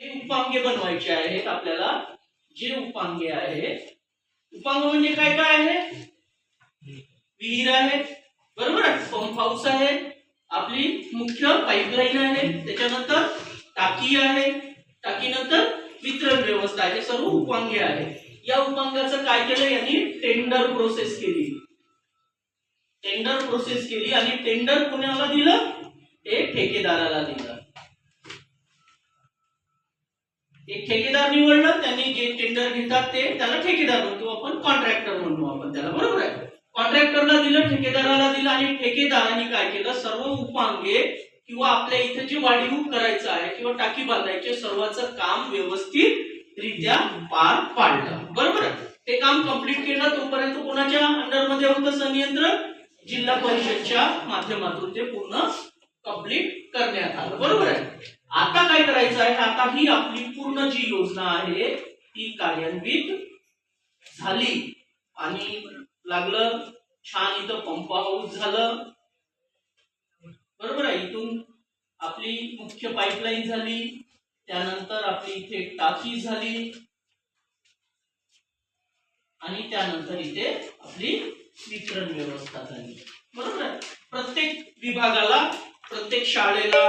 हे उपांगे बनवायचे आहेत आपल्याला. जे उपांगे आहेत. उपांग म्हणजे काय काय आहे? विहीर आहे बरोबर? पंप हाऊस आहे. आपली मुख्य पाईपलाईन आहे. त्याच्यानंतर टाकी आहे. टाकीनंतर वितरण व्यवस्था आहे. हे सर्व उपांगे आहे या उपांगाचं काय केलं? यांनी टेंडर प्रोसेस केली. टेंडर प्रोसेस केली आणि टेंडर कुणाला दिलं? हे ठेकेदाराला दिलं. एक ठेकेदार निवडलं त्यांनी जे टेंडर घेतात ते त्याला ठेकेदार म्हणतो आपण कॉन्ट्रॅक्टर म्हणतो आपण त्याला बरोबर आहे? कॉन्ट्रॅक्टरला दिलं ठेकेदाराला दिलं आणि ठेकेदाराने काय केलं? सर्व उपांगे किंवा आपल्या इथे जे वाढीव करायचं आहे किंवा टाकी बांधायचे सर्वांचं काम व्यवस्थित रित्या पार पाडलं. बरोबर आहे? ते काम कंप्लीट केलं तोपर्यंत कोणाच्या अंडरमध्ये होतं संनियंत्रण जिल्हा परिषदच्या माध्यमातून ते पूर्ण कंप्लीट करण्यात आलं. बरोबर आहे? काय करायचं आहे? आता ही आपली पूर्ण जी योजना आहे ती कार्यान्वित झाली. आणि लागलं छान इथं पंप हाऊस झालं. बरोबर आहे? इथून आपली मुख्य पाईपलाईन झाली. त्यानंतर आपली इथे टाकी झाली. आणि त्यानंतर इथे आपली वितरण व्यवस्था झाली. बरोबर आहे? प्रत्येक विभागाला प्रत्येक शाळेला